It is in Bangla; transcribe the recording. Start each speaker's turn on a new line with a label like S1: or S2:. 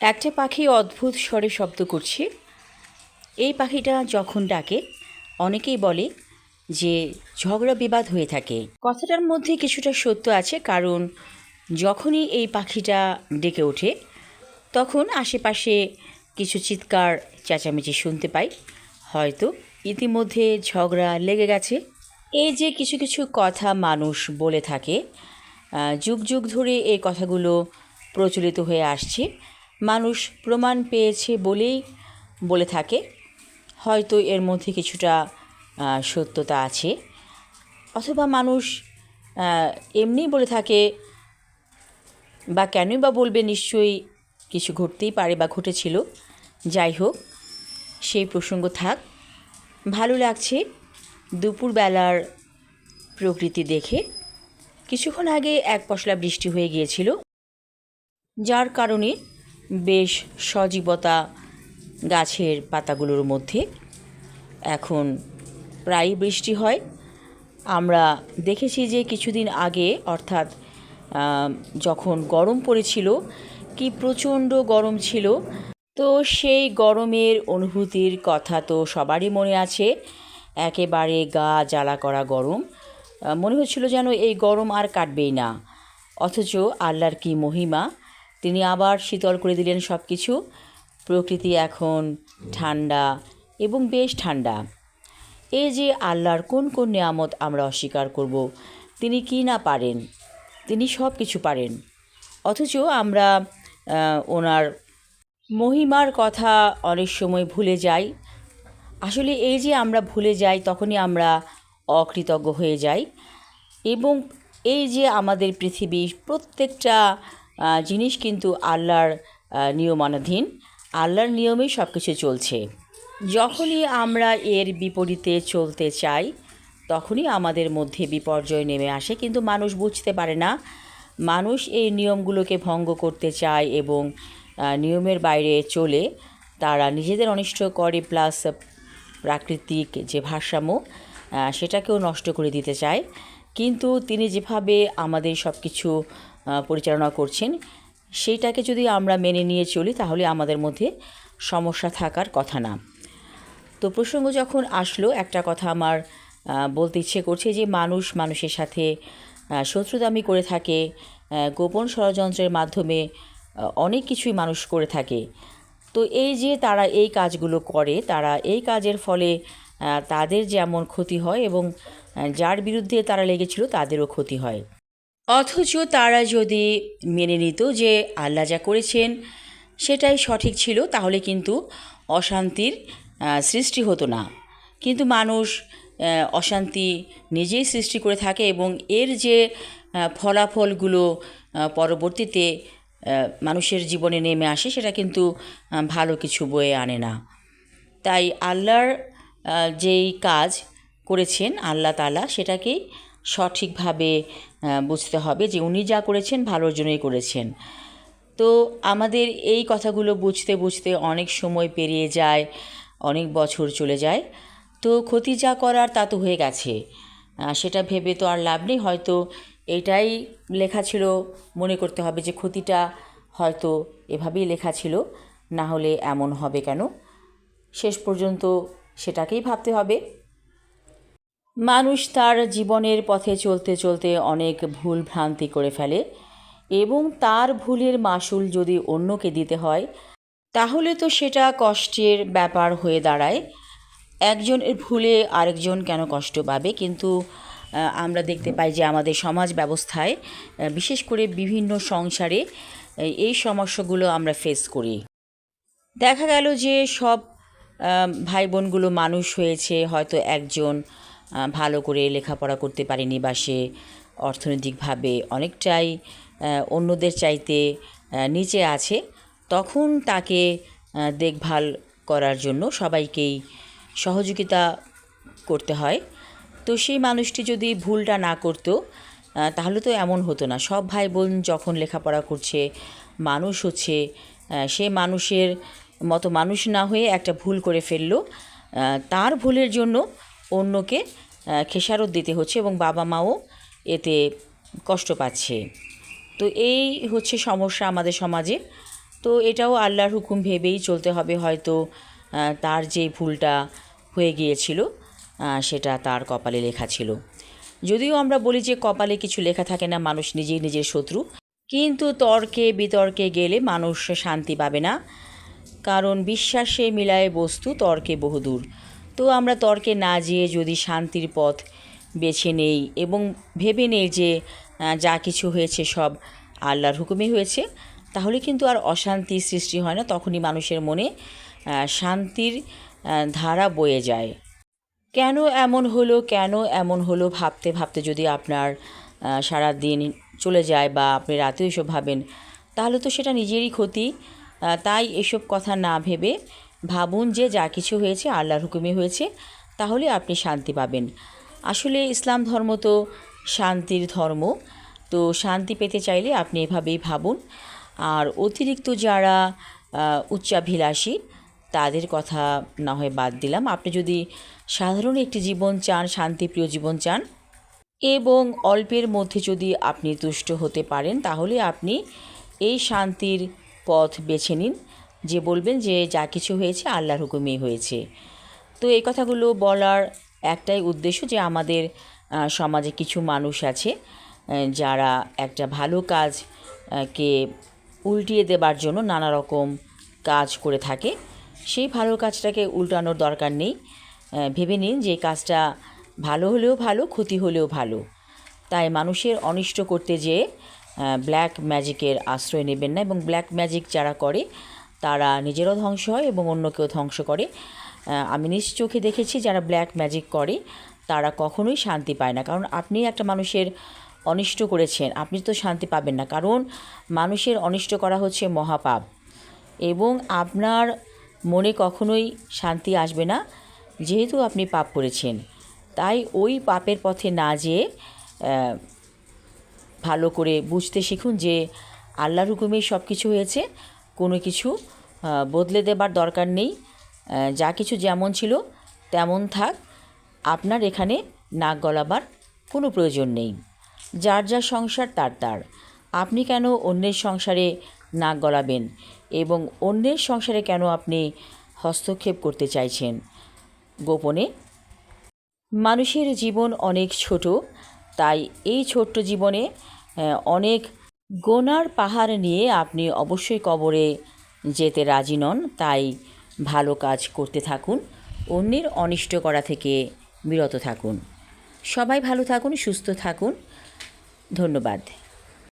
S1: একটা পাখি অদ্ভুত স্বরে শব্দ করছে। এই পাখিটা যখন ডাকে, অনেকেই বলে যে ঝগড়া বিবাদ হয়ে থাকে। কথাটার মধ্যে কিছুটা সত্য আছে, কারণ যখনই এই পাখিটা ডেকে ওঠে, তখন আশেপাশে কিছু চিৎকার, চেঁচামেচি শুনতে পাই। হয়তো ইতিমধ্যে ঝগড়া লেগে গেছে। এই যে কিছু কিছু কথা মানুষ বলে থাকে যুগ যুগ ধরে এই কথাগুলো প্রচলিত হয়ে আসছে। মানুষ প্রমাণ পেয়েছে বলেই বলে থাকে। হয়তো এর মধ্যে কিছুটা সত্যতা আছে। অথবা মানুষ আহ, এমনিই বলে থাকে বা কেনই বা বলবে নিশ্চয়ই কিছু ঘটতেই পারে বা ঘটেছিল। যাই হোক সেই প্রসঙ্গ থাক। ভালো লাগছে দুপুরবেলার প্রকৃতি দেখে। কিছুক্ষণ আগে এক পশলা বৃষ্টি হয়ে গিয়েছিল যার কারণে বেশ সজীবতা গাছের পাতাগুলোর মধ্যে। এখন প্রায়ই বৃষ্টি হয়। আমরা দেখেছি যে কিছুদিন আগে, অর্থাৎ যখন গরম পড়েছিল, কি প্রচণ্ড গরম ছিল। তো সেই গরমের অনুভূতির কথা তো সবারই মনে আছে। একেবারে গা জ্বালা করা গরম। মনে হচ্ছিল যেন এই গরম আর কাটবেই না। অথচ আল্লাহর কি মহিমা। তিনি আবার শীতল করে দিলেন সব কিছু প্রকৃতি এখন ঠান্ডা এবং বেশ ঠান্ডা। এই যে আল্লাহর কোন কোন নিয়ামত আমরা অস্বীকার করব, তিনি কি না পারেন? তিনি সব কিছু পারেন। অথচ আমরা ওনার মহিমার কথা অনেক সময় ভুলে যাই। আসলে এই যে আমরা ভুলে যাই, তখনই আমরা অকৃতজ্ঞ হয়ে যাই। এবং এই যে আমাদের পৃথিবীর প্রত্যেকটা জিনিস কিন্তু আল্লাহর নিয়মানাধীন। আল্লাহর নিয়মেই সব কিছু চলছে। যখনই আমরা এর বিপরীতে চলতে চাই, তখনই আমাদের মধ্যে বিপর্যয় নেমে আসে। কিন্তু মানুষ বুঝতে পারে না, মানুষ এই নিয়মগুলোকে ভঙ্গ করতে চায় এবং নিয়মের বাইরে চলে। তারা নিজেদের অনিষ্ট করে, প্লাস প্রাকৃতিক যে ভারসাম্য সেটাকেও নষ্ট করে দিতে চায়। কিন্তু তিনি যেভাবে আমাদের সব কিছু পরিচালনা করছেন। সেইটাকে যদি আমরা মেনে নিয়ে চলি তাহলে আমাদের মধ্যে সমস্যা থাকার কথা না। তো প্রসঙ্গ যখন আসলো একটা কথা আমার বলতে ইচ্ছে করছে যে মানুষ মানুষের সাথে আহ, শত্রুতামি করে থাকে গোপন ষড়যন্ত্রের মাধ্যমে অনেক কিছুই মানুষ করে থাকে। তো এই যে তারা এই কাজগুলো করে তারা এই কাজের ফলে তাদের যেমন ক্ষতি হয় এবং যার বিরুদ্ধে তারা লেগেছিল তাদেরও ক্ষতি হয়। অথচ তারা যদি মেনে নিত যে আল্লাহ যা করেছেন সেটাই সঠিক ছিল, তাহলে কিন্তু অশান্তির সৃষ্টি হতো না। কিন্তু মানুষ অশান্তি নিজেই সৃষ্টি করে থাকে এবং এর যে ফলাফলগুলো পরবর্তীতে মানুষের জীবনে নেমে আসে, সেটা কিন্তু ভালো কিছু বয়ে আনে না। তাই আল্লাহর যেই কাজ করেছেন, আল্লাহ তালা সেটাকেই সঠিকভাবে বুঝতে হবে যে উনি যা করেছেন ভালোর জন্যই করেছেন। তো আমাদের এই কথাগুলো বুঝতে বুঝতে অনেক সময় পেরিয়ে যায়, অনেক বছর চলে যায়। তো ক্ষতি যা করার তা তো হয়ে গেছে। সেটা ভেবে তো আর লাভ নেই। হয়তো এটাই লেখা ছিল, মনে করতে হবে যে ক্ষতিটা হয়তো এভাবেই লেখা ছিল, না হলে এমন হবে কেন? শেষ পর্যন্ত সেটাকেই ভাবতে হবে। মানুষ তার জীবনের পথে চলতে চলতে অনেক ভুল ভ্রান্তি করে ফেলে এবং তার ভুলের মাসুল যদি অন্যকে দিতে হয়, তাহলে তো সেটা কষ্টের ব্যাপার হয়ে দাঁড়ায়। একজনের ভুলে আরেকজন কেন কষ্ট পাবে? কিন্তু আমরা দেখতে পাই যে আমাদের সমাজ ব্যবস্থায় বিশেষ করে বিভিন্ন সংসারে এই- সমস্যাগুলো আমরা ফেস করি। দেখা গেল যে সব ভাই বোনগুলো মানুষ হয়েছে, হয়তো একজন ভালো করে লেখাপড়া করতে পারেনি বা সে অর্থনৈতিকভাবে অনেকটাই অন্যদের চাইতে নিচে আছে, তখন তাকে দেখভাল করার জন্য সবাইকেই সহযোগিতা করতে হয়। তো সেই মানুষটি যদি ভুলটা না করতো তাহলে তো এমন হতো না। সব ভাই বোন যখন লেখাপড়া করছে, মানুষ হচ্ছে সে মানুষের মতো মানুষ না হয়ে একটা ভুল করে ফেলল। তার ভুলের জন্য অন্যকে খেসারত দিতে হচ্ছে এবং বাবা মাও এতে কষ্ট পাচ্ছে। তো এই হচ্ছে সমস্যা আমাদের সমাজে। তো এটাও আল্লাহর হুকুম ভেবেই চলতে হবে হয়তো তার যে ভুলটা হয়ে গিয়েছিল সেটা তার কপালে লেখা ছিল। যদিও আমরা বলি যে কপালে কিছু লেখা থাকে না, মানুষ নিজেই নিজের শত্রু। কিন্তু তর্কে বিতর্কে গেলে মানুষ শান্তি পাবে না। কারণ বিশ্বাসে মিলায় বস্তু তর্কে বহুদূর। তো আমরা তর্কে না যেয়ে যদি শান্তির পথ বেছে নেই এবং ভেবে নেই যে যা কিছু হয়েছে সব আল্লাহর হুকুমে হয়েছে, তাহলে কিন্তু আর অশান্তির সৃষ্টি হয় না। তখনই মানুষের মনে শান্তির ধারা বয়ে যায়। কেন এমন হলো, কেন এমন হলো ভাবতে ভাবতে যদি আপনার সারা দিন চলে যায় বা আপনি রাতেও এসব ভাবেন, তাহলে তো সেটা নিজেরই ক্ষতি। তাই এসব কথা না ভেবে ভাবুন যে যা কিছু হয়েছে, আল্লাহর হুকুমে হয়েছে, তাহলে আপনি শান্তি পাবেন। আসলে ইসলাম ধর্ম তো শান্তির ধর্ম, তো শান্তি পেতে চাইলে আপনি এভাবেই ভাবুন। আর অতিরিক্ত যারা উচ্চাভিলাষী, তাদের কথা না হয় বাদ দিলাম। আপনি যদি সাধারণ একটি জীবন চান, শান্তিপ্রিয় জীবন চান, এবং অল্পের মধ্যে যদি আপনি তুষ্ট হতে পারেন, তাহলে আপনি এই শান্তির পথ বেছে নিন। যে বলবেন যে যা কিছু হয়েছে, আল্লাহর হুকুমেই হয়েছে। তো এই কথাগুলো বলার একটাই উদ্দেশ্য যে আমাদের সমাজে কিছু মানুষ আছে যারা একটা ভালো কাজ কে উল্টিয়ে দেবার জন্য নানা রকম কাজ করে থাকে। সেই ভালো কাজটাকে উল্টানোর দরকার নেই। ভেবে নিন যে কাজটা ভালো হলেও ভালো, ক্ষতি হলেও ভালো। তাই মানুষের অনিষ্ট করতে যেয়ে ব্ল্যাক ম্যাজিকের আশ্রয় নেবেন না এবং ব্ল্যাক ম্যাজিক যারা করে তারা নিজেরও ধ্বংস হয় এবং অন্যকেও ধ্বংস করে। আমি নিজ চোখে দেখেছি যারা ব্ল্যাক ম্যাজিক করে, তারা কখনোই শান্তি পায় না। কারণ আপনি একটা মানুষের অনিষ্ট করেছেন, আপনি তো শান্তি পাবেন না। কারণ মানুষের অনিষ্ট করা হচ্ছে মহাপাপ এবং আপনার মনে কখনোই শান্তি আসবে না, যেহেতু আপনি পাপ করেছেন। তাই ওই পাপের পথে না যেয়ে ভালো করে বুঝতে শিখুন যে আল্লাহর হুকুমেই সব কিছু হয়েছে। কোনো কিছু বদলে দেবার দরকার নেই। যা কিছু যেমন ছিল তেমন থাক। আপনার এখানে নাক গলাবার কোনো প্রয়োজন নেই। যার যার সংসার তার তার। আপনি কেন অন্যের সংসারে নাক গলাবেন এবং অন্যের সংসারে কেন আপনি হস্তক্ষেপ করতে চাইছেন? গোপনে, মানুষের জীবন অনেক ছোট, তাই এই ছোট্ট জীবনে অনেক গোনার পাহাড় নিয়ে আপনি অবশ্যই কবরে যেতে রাজি নন, তাই ভালো কাজ করতে থাকুন, অন্যের অনিষ্ট করা থেকে বিরত থাকুন। সবাই ভালো থাকুন, সুস্থ থাকুন। ধন্যবাদ।